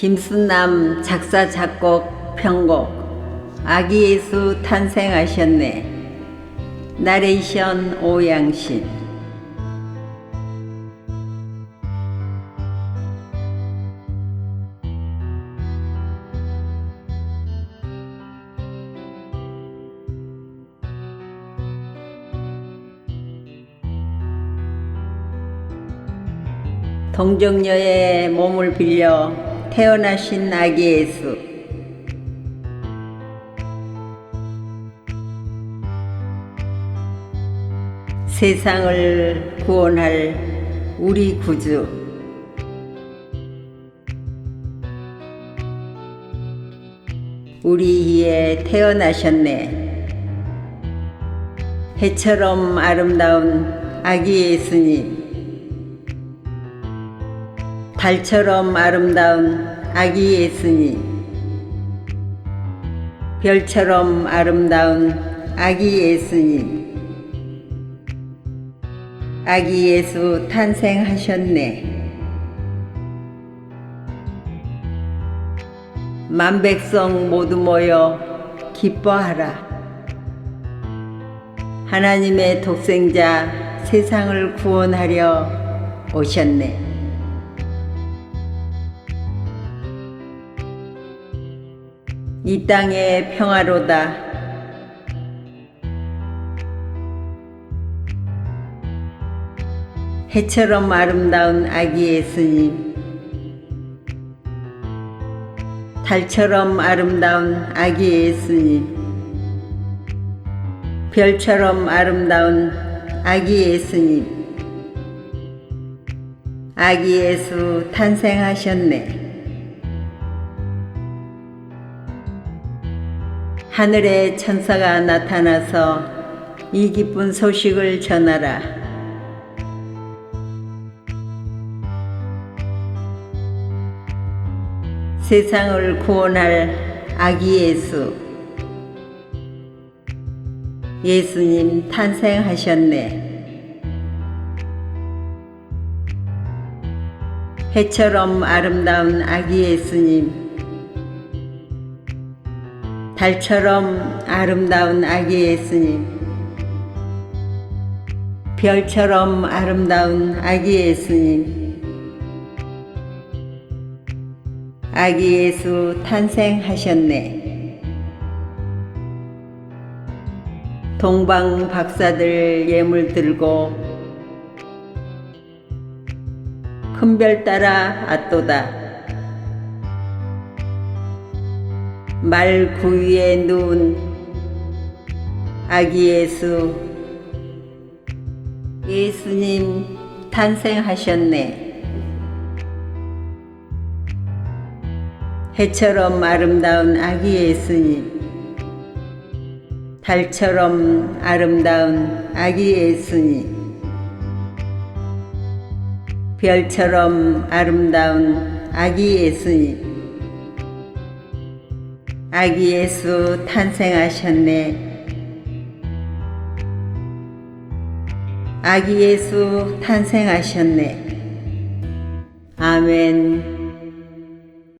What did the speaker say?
김순남 작사 작곡 편곡. 아기 예수 탄생하셨네. 나레이션 오양신. 동정녀의 몸을 빌려 태어나신 아기 예수. 세상을 구원할 우리 구주. 우리 위에 태어나셨네. 해처럼 아름다운 아기 예수님 달처럼 아름다운 아기 예수님 별처럼 아름다운 아기 예수님 아기 예수 탄생하셨네. 만백성 모두 모여 기뻐하라. 하나님의 독생자 세상을 구원하려 오셨네 이 땅의 평화로다. 해처럼 아름다운 아기 예수님, 달처럼 아름다운 아기 예수님, 별처럼 아름다운 아기 예수님, 아기 예수 탄생하셨네. 하늘의 천사가 나타나서 이 기쁜 소식을 전하라. 세상을 구원할 아기 예수. 예수님 탄생하셨네. 해처럼 아름다운 아기 예수님. 달처럼 아름다운 아기 예수님, 별처럼 아름다운 아기 예수님, 아기 예수 탄생하셨네. 동방 박사들 예물 들고 큰 별 따라 아또다. 말 구위에 누운 아기 예수. 예수님 탄생하셨네. 해처럼 아름다운 아기 예수님 달처럼 아름다운 아기 예수님 별처럼 아름다운 아기 예수님 아기 예수 탄생하셨네. 아기 예수 탄생하셨네. 아멘.